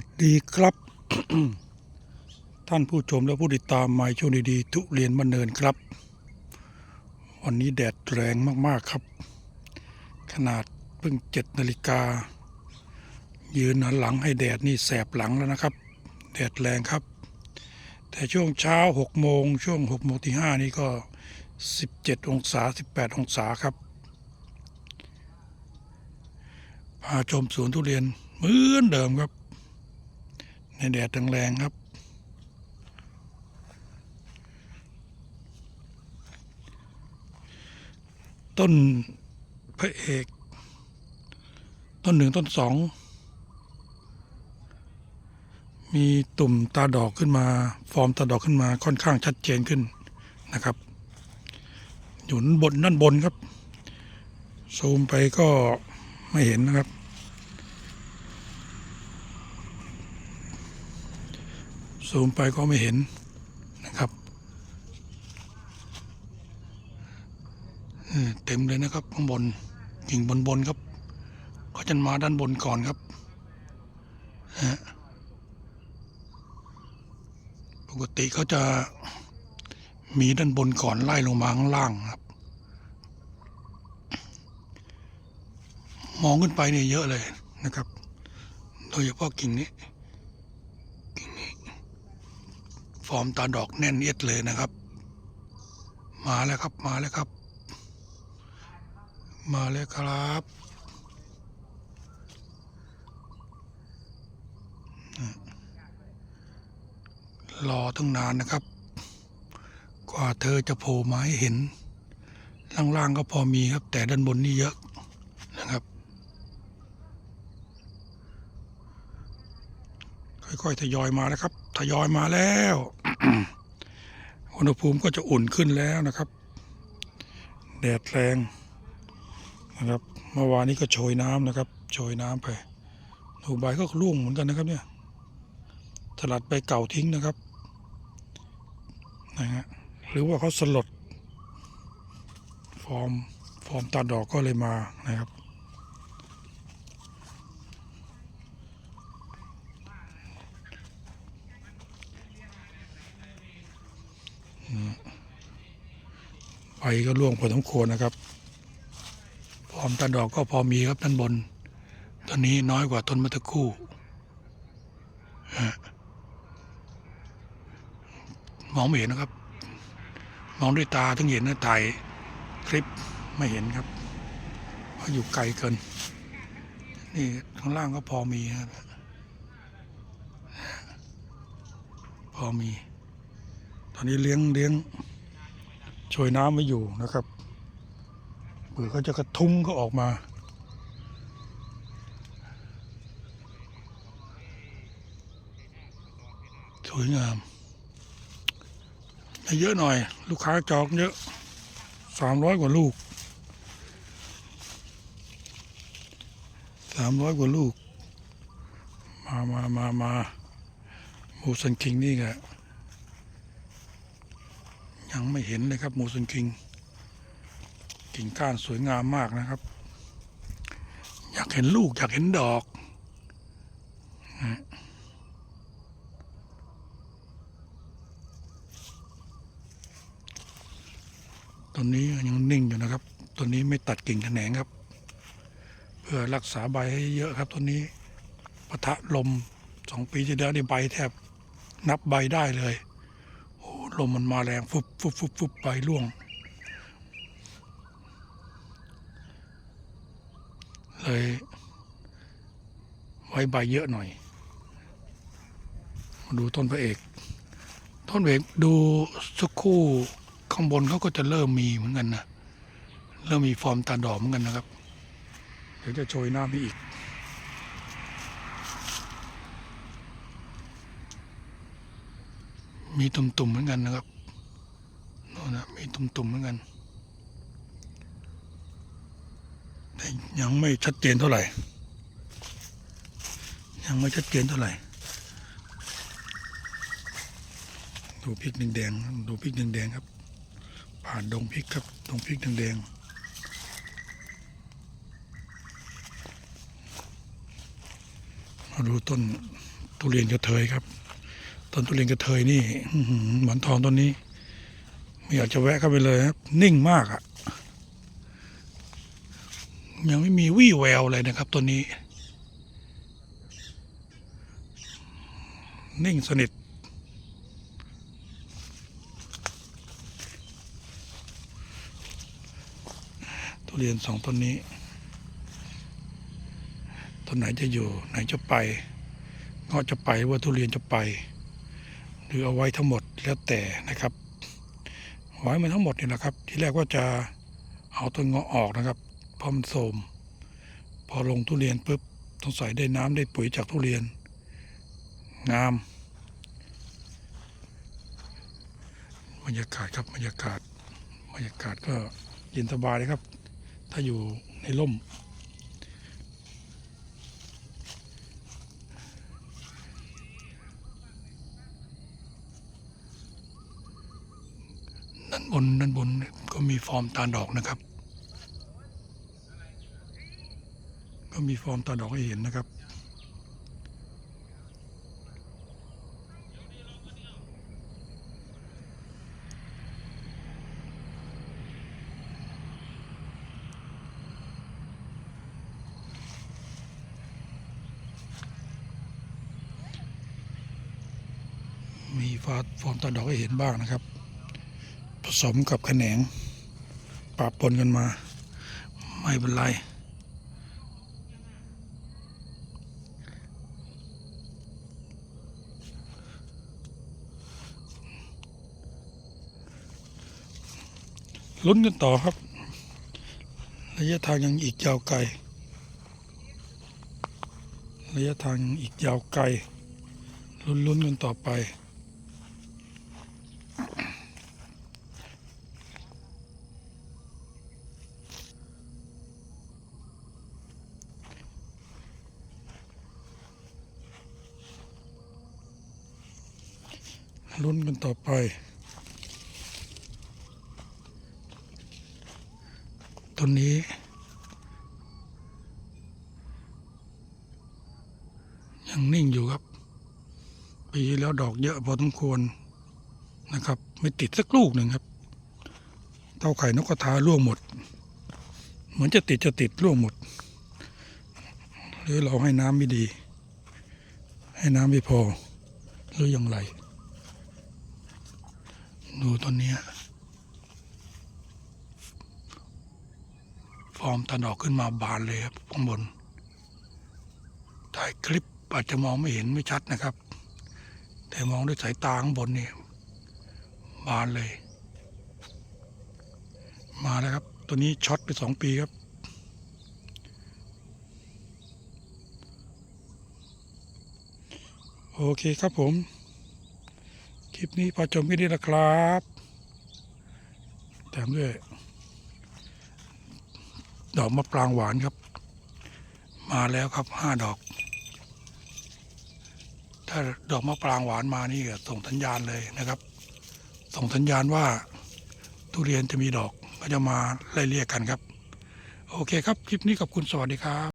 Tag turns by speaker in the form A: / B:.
A: วัสดีครับ ท่านผู้ชมและผู้ติดตามหมายช่วงดีๆทุเรียนมะเนินครับ วันนี้แดดแรงมากๆครับ ขนาดเพิ่งเจ็ดนาฬิกา ยืนหันหลังให้แดดนี่แสบหลังแล้วนะครับ แดดแรงครับ แต่ช่วงเช้าหกโมงช่วงหกโมงที่ห้านี่ก็สิบเจ็ดองศาสิบแปดองศาครับพาชมสวนทุเรียนเหมือนเดิมครับ ในแดดแรงๆครับ ต้นพระเอก ต้นหนึ่งต้นสอง มีตุ่มตาดอกขึ้นมา ฟอร์มตาดอกขึ้นมาค่อนข้างชัดเจนขึ้นนะครับ อยู่ด้านบนด้านบนครับ ซูมไปก็ไม่เห็นนะครับ ซูมไปก็ไม่เห็นนะครับเต็มเลยนะครับข้างบนกิ่งบนบนครับเขาจะมาด้านบนก่อนครับฮะปกติเขาจะมีด้านบนก่อนไล่ลงมาข้างล่างครับ มองขึ้นไปเนี่ยเยอะเลยนะครับ โดยเฉพาะกิ่งนี้ ฟอร์มตาดอกแน่นเอียดเลยนะครับ มาแล้วครับมาแล้วครับ มาแล้วครับรอตั้งนานนะครับ กว่าเธอจะโผล่มาให้เห็นล่างๆก็พอมีครับ แต่ด้านบนนี่เยอะนะครับ ค่อยๆทยอยมาแล้วครับ ทยอยมาแล้วอุณหภูมิก็จะอุ่นขึ้นแล้วนะครับ แดดแรงนะครับเมื่อวานนี้ก็โชยน้ำนะครับ โชยน้ำไปดูใบก็ร่วงเหมือนกันนะครับเนี่ยสลัดใบเก่าทิ้งนะครับนะฮะหรือว่าเขาสลด ฟอร์มฟอร์มตาดอกก็เลยมานะครับ ใบก็ร่วงพอสมควรนะครับฟอร์มตาดอกก็พอมีครับด้านบนต้นนี้น้อยกว่าต้นมะตะคู่มองไม่เห็นนะครับ มองด้วยตาถึงเห็นนะถ่ายคลิปไม่เห็นครับเพราะอยู่ไกลเกิน นี่ข้างล่างก็พอมีครับพอมี ตอนนี้เลี้ยงเลี้ยง ช่วยน้ำไว้อยู่นะครับเผื่อเขาจะกระทุ้งก็ออกมา สวยงามให้เยอะหน่อย ลูกค้าจองเยอะสามร้อยกว่าลูกสามร้อยกว่าลูก มามามามามูสันคิงนี่แก ยังไม่เห็นเลยครับมูสันคิง กิ่งก้านสวยงามมากนะครับ อยากเห็นลูกอยากเห็นดอกต้นนี้ยังนิ่งอยู่นะครับต้นนี้ไม่ตัดกิ่งแขนงครับ เพื่อรักษาใบให้เยอะครับต้นนี้ปะทะลมสองปีที่แล้วนี่ใบแทบนับใบได้เลย ลมมันมาแรงฟุบฟุบฟุบฟุบไปร่วง เลย ไว้ใบเยอะหน่อย ดูต้นพระเอก ต้นพระเอกดูสักคู่ข้างบนเขาก็จะเริ่มมีเหมือนกันนะ เริ่มมีฟอร์มตาดอกเหมือนกันนะครับ เดี๋ยวจะโชยหน้าไปอีก มีตุ่มๆเหมือนกันนะครับโน่นนะมีตุ่มๆเหมือนกัน แต่ยังไม่ชัดเจนเท่าไหร่ ยังไม่ชัดเจนเท่าไหร่ ดูพริกแดงๆดูพริกแดงๆครับ ผ่านดงพริกครับดงพริกแดงๆมาดูต้นทุเรียนกระเทยครับ ต้นทุเรียนกระเทยนี่อื้อหือหมอนทองต้นนี้ ไม่อยากจะแวะเข้าไปเลยครับ นิ่งมากอะ่ะ ยังไม่มีวี่แววเลยนะครับตัวนี้ นิ่งสนิททุเรียนสองต้นนี้ต้นไหนจะอยู่ไหนจะไปเงาะจะไปว่าทุเรียนจะไป หรือเอาไว้ทั้งหมดแล้วแต่นะครับไว้มันทั้งหมดนี่แหละครับ ที่แรกว่าจะเอาต้นเงาะออกนะครับเพราะมันโทมพอลงทุเรียนปุ๊บต้องใส่ได้น้ำได้ปุ๋ยจากทุเรียน งามบรรยากาศครับบรรยากาศบรรยากาศก็เย็นสบายเลยครับ ถ้าอยู่ในร่มานบนด้านบนก็มีฟอร์มตาดอกนะครับ ก็มีฟอร์มตาดอกให้เห็นนะครับมีฟาฟอร์มตาดอกให้เห็นบ้างนะครับ ผสมกับแขนงปะปนกันมา ไม่เป็นไร ลุ้นกันต่อครับ ระยะทางยังอีกยาวไกล ระยะทางยังอีกยาวไกล ลุ้นๆกันต่อไป ลุ้นกันต่อไป ต้นนี้ ยังนิ่งอยู่ครับ ปีแล้วดอกเยอะพอสมควรนะครับ ไม่ติดสักลูกหนึ่งครับ เต้าไข่นกกระทาร่วงหมด เหมือนจะติดจะติดร่วงหมด หรือเราให้น้ำไม่ดี ให้น้ำไม่พอหรืออย่างไร ดูต้นนี้ฟอร์มตาดอกขึ้นมาบานเลยครับข้างบนถ่ายคลิปอาจจะมองไม่เห็นไม่ชัดนะครับ แต่มองด้วยสายตาข้างบนนี่บานเลย มาแล้วครับ ตัวนี้ช็อตไปสองปีครับโอเคครับผม คลิปนี้พอชมแค่นี้นะครับแถมด้วยดอกมะปรางหวานครับ มาแล้วครับห้าดอก ถ้าดอกมะปรางหวานมานี่ส่งสัญญาณเลยนะครับ ส่งสัญญาณว่าทุเรียนจะมีดอกก็จะมาไล่เรียกกันครับ โอเคครับ คลิปนี้ขอบคุณสวัสดีครับ